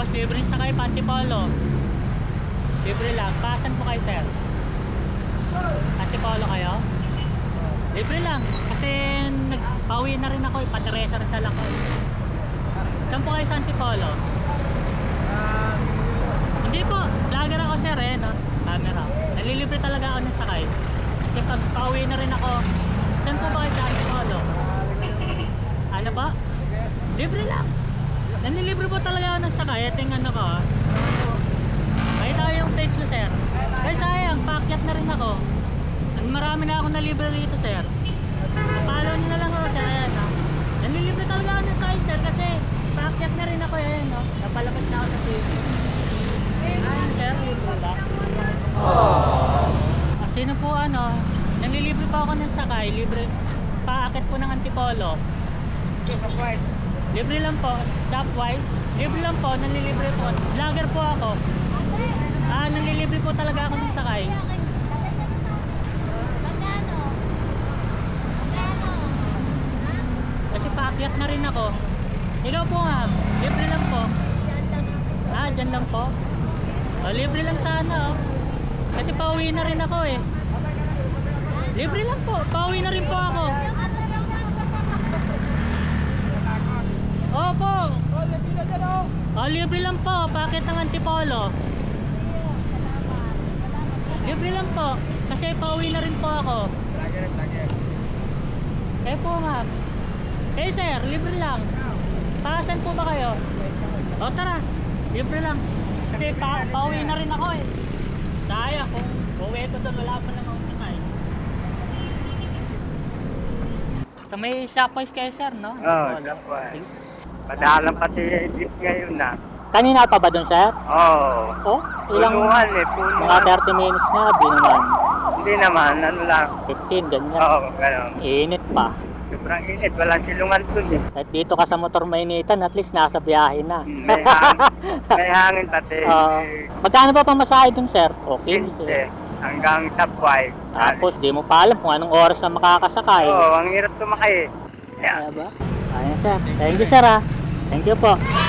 Boss, libre sakay pa Antipolo. Libre lang. Pasan po kayo, sir? Antipolo kayo? Libre lang. Kasi nagpawi na rin ako. eh. Pateresa Rizal ako. eh. Saan po kayo sa Antipolo? Hindi po. Vlogger ako, sir, eh. No? Camera. Nalilibre talaga ako ng sakay. Kasi pag na rin ako, saan po ba kayo sa Antipolo? Ano pa? Libre lang. Nanilibre po talaga ako ng sakay. Ito yung ano ko. ah. Makita ko yung page ko, sir. Kaya sayang, paakyat na rin ako. Ang marami na ako nalibre rito, sir. Follow nyo na lang ako, sir. Ayan, no? Nanilibre talaga ako ng sakay, sir. Kasi paakyat na rin ako, ayan, no? Napalabas na ako sa TV. Ayun, sir. Libre ba? Ah, sino po ano? Nanlilibre pa ako ng sakay. Libre. Paakit po ng Antipolo. Libre lang po. Shopwise. Libre lang po. Nanlilibre po. Vlogger po ako. Ah, nanlilibre po talaga ako ng sakay. Kasi paakyat na rin ako. Ikaw po nga. Libre lang po. Ah, dyan lang po. Oh, libre lang sana oh. Kasi pauwi na rin ako eh. Libre lang po. Pauwi na rin po ako. Oh, libre lang po. Bakit ng Antipolo? Libre lang po. Kasi pauwi na rin po ako. Eh po nga. Eh sir, libre lang. Paasan po ba kayo? O tara, libre lang. Kasi pa pauwi na rin ako eh. Sayang kung uwi ko doon, wala pa namang sakay. Sa may Shopwise kayo sir, no? Oo, Wala. Shopwise. Sige. Madalang pati jeep ngayon na. Kanina pa ba doon sir? Oo. Oh, ilang Punuan eh, punuan. mga 30 minutes na, di naman. Hindi naman, ano lang. 15, ganyan. Oo, gano'n. Init pa. Sobrang init, walang silungan dun eh. Kahit dito ka sa motor mainitan, at least nasa biyahe na. May hangin, may hangin pati. Ah, magkano ba pamasahe dun, sir? Okay, sir. 15 hanggang Subway. Tapos, di mo pa alam kung anong oras na makakasakay. Oo, ang hirap tumakay eh. Kaya ba? Ayan, sir. Thank you, sir, ah. Thank you po.